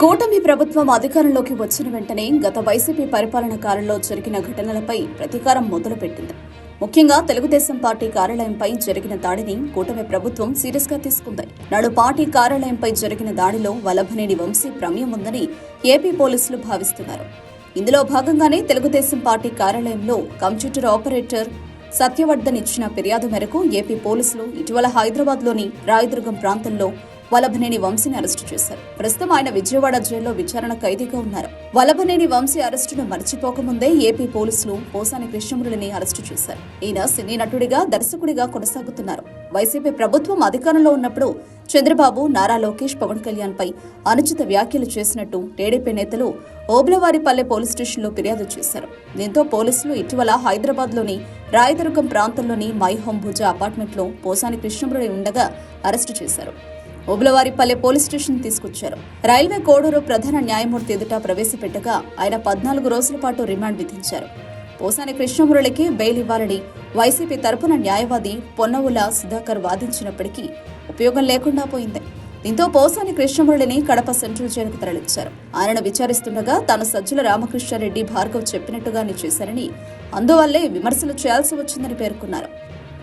కూటమి ప్రభుత్వం అధికారంలోకి వచ్చిన వెంటనే గత వైసీపీ పరిపాలన కాలంలో జరిగిన ఘటనలపై ప్రతీకారం మొదలుపెట్టింది. ముఖ్యంగా తెలుగుదేశం పార్టీ కార్యాలయంపై జరిగిన దాడిని కూటమి ప్రభుత్వం సీరియస్గా తీసుకుంది. నాడు పార్టీ కార్యాలయంపై జరిగిన దాడిలో వల్లభనేని వంశీ ప్రమేయం ఉందని ఏపీ పోలీసులు భావిస్తున్నారు. ఇందులో భాగంగానే తెలుగుదేశం పార్టీ కార్యాలయంలో కంప్యూటర్ ఆపరేటర్ సత్యవర్ధన్ ఇచ్చిన ఫిర్యాదు మేరకు ఏపీ పోలీసులు ఇటీవల హైదరాబాద్లోని రాయదుర్గం ప్రాంతంలో వలభనేని వంశీని అరెస్టు చేశారు. ప్రస్తుతం ఆయన విజయవాడ జైల్లో విచారణ ఖైదీగా ఉన్నారు. వలభనేని వంశీ అరెస్టును మర్చిపోకముందే ఏపీ పోలీసులు పోసాని కృష్ణమురళిని అరెస్టు చేశారు. ఈయన సినీ నటుడిగా దర్శకుడిగా కొనసాగుతున్నారు. వైసీపీ ప్రభుత్వం అధికారంలో ఉన్నప్పుడు చంద్రబాబు నారా లోకేష్ పవన్ కళ్యాణ్ పై అనుచిత వ్యాఖ్యలు చేసినట్టు టీడీపీ నేతలు ఓబ్లవారిపల్లె పోలీస్ స్టేషన్లో ఫిర్యాదు చేశారు. దీంతో పోలీసులు ఇటీవల హైదరాబాద్లోని రాయదుర్గం ప్రాంతంలోని మై హోం భుజ అపార్ట్మెంట్లో పోసాని కృష్ణమురళి ఉండగా అరెస్టు చేశారు. ఓబులవారిపల్లె పోలీస్ స్టేషన్ తీసుకొచ్చారు. రైల్వే కోడూరు ప్రధాన న్యాయమూర్తి ఎదుట ప్రవేశపెట్టగా ఆయన పద్నాలుగు రోజుల పాటు రిమాండ్ విధించారు. పోసాని కృష్ణమురళికి బెయిల్ ఇవ్వాలని వైసీపీ తరపున న్యాయవాది పొన్నవుల సుధాకర్ వాదించినప్పటికీ ఉపయోగం లేకుండా పోయింది. దీంతో పోసాని కృష్ణమురళిని కడప సెంట్రల్ జైలుకు తరలించారు. ఆయనను విచారిస్తుండగా తాను సజ్జల రామకృష్ణారెడ్డి భార్గవ్ చెప్పినట్టుగానే చేశారని అందువల్లే విమర్శలు చేయాల్సి వచ్చిందని పేర్కొన్నారు.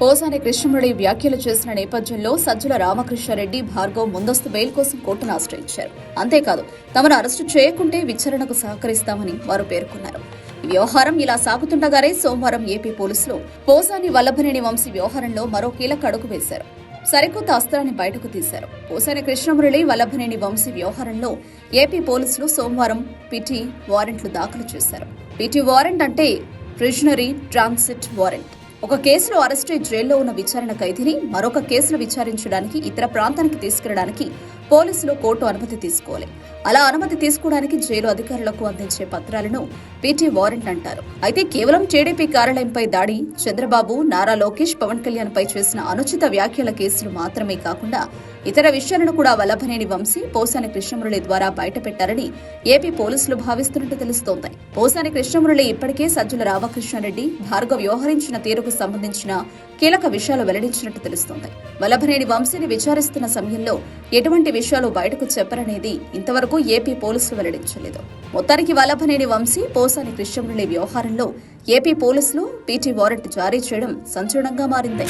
పోసాని కృష్ణమురళి వ్యాఖ్యలు చేసిన నేపథ్యంలో సజ్జల రామకృష్ణారెడ్డి భార్గవ్ ముందస్తు బెయిల్ కోసం కోర్టును ఆశ్రయించారు. అంతేకాదు తమను అరెస్టు చేయకుంటే విచారణకు సహకరిస్తామని వారు పేర్కొన్నారు. వ్యవహారం ఇలా సాగుతుండగానే సోమవారం ఏపీ పోలీసులు పోసాని వల్లభనేని వంశీ వ్యవహారంలో మరో కీలక అడుగు వేశారు. సరికొత్త అస్త్రాన్ని బయటకు తీశారు. పోసాని కృష్ణమురళి వల్లభనేని వంశీ వ్యవహారంలో ఏపీ పోలీసులు సోమవారం పిటి వారెంట్లు దాఖలు చేశారు. పిటి వారెంట్ అంటే ప్రిజనరీ ట్రాన్సిట్ వారెంట్. ఒక కేసులో అరెస్టై జైల్లో ఉన్న విచారణ ఖైదీని మరొక కేసులో విచారించడానికి ఇతర ప్రాంతానికి తీసుకెళ్ళడానికి పోలీసులు కోర్టు అనుమతి తీసుకోవాలి అలా అనుమతి తీసుకోవడానికి జైలు అధికారులకు అందించే పత్రాలను పీటీ వారెంట్ అంటారు. అయితే కేవలం టీడీపీ కార్యాలయంపై దాడి చంద్రబాబు నారా లోకేష్ పవన్ కళ్యాణ్ పై చేసిన అనుచిత వ్యాఖ్యల కేసులు మాత్రమే కాకుండా ఇతర విషయాలను కూడా వల్లభనేని వంశీ పోసాని కృష్ణమురళి ద్వారా బయటపెట్టారని ఏపీ పోలీసులు భావిస్తున్నట్టు తెలుస్తోంది. పోసాని కృష్ణమురళి ఇప్పటికే సజ్జల రామకృష్ణారెడ్డి భార్గవ్ వ్యవహరించిన తీరుకు సంబంధించిన కీలక విషయాలు వెల్లడించినట్టు తెలుస్తోంది. వల్లభనేని వంశీని విచారిస్తున్న సమయంలో ఎటువంటి విషయాలు బయటకు చెప్పరనేది ఇంతవరకు ఏపీ పోలీసులు వెల్లడించలేదు. మొత్తానికి వల్లభనేని వంశీ పోసాని కృష్ణమురళి వ్యవహారంలో ఏపీ పోలీసులు పీటీ వారెంట్ జారీ చేయడం సంచలనంగా మారింది.